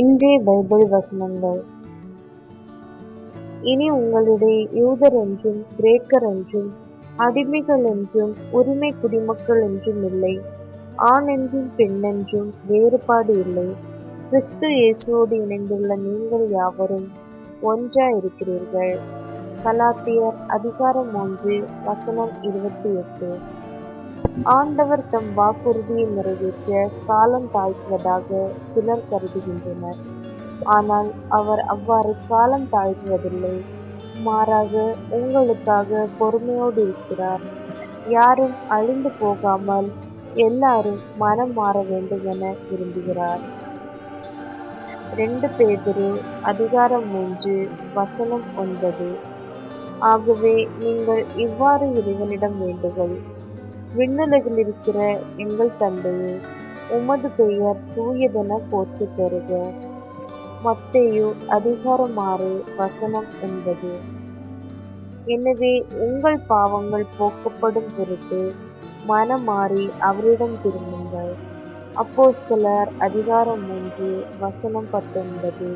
இன்றைய பைபிள் வசனங்கள். இனி உங்களுடைய யூதர் என்றும் கிரேக்கர் என்றும் அடிமைகள் என்றும் உரிமை குடிமக்கள் என்றும் இல்லை. ஆண் என்றும் பெண் என்றும் வேறுபாடு இல்லை. கிறிஸ்து இயேசுவோடு இணைந்துள்ள நீங்கள் யாவரும் ஒன்றாய் இருக்கிறீர்கள் கலாத்தியர் அதிகாரம் ஒன்று வசனம் இருபத்தி எட்டு. ஆண்டவர் தம் வாக்குறுதியை நிறைவேற்ற காலம் தாழ்த்துவதாக சிலர் கருதுகின்றனர். ஆனால் அவர் அவ்வாறு காலம் தாழ்த்துவதில்லை. மாறாக உங்களுக்காக பொறுமையோடு இருக்கிறார். யாரும் அழிந்து போகாமல் எல்லாரும் மனம் மாற வேண்டும் என விரும்புகிறார். ரெண்டு பேதிரு அதிகாரம் மூன்று வசனம் ஒன்பது. ஆகவே நீங்கள் இவ்வாறு இறைவனிடம் வேண்டுகள் விண்ணுலகில் இருக்கிற எங்கள் தந்தையே உமது பெயர் தூயதென போச்சு பெறுக மத்தேயு அதிகாரம் ஆறு வசனம் என்பது. எனவே உங்கள் பாவங்கள் போக்கப்படும் பொருட்டு மனம் மாறி அவரிடம் திரும்புங்கள். அப்போஸ்தலர் அதிகாரம் மூன்று வசனம் பத்தொன்பது.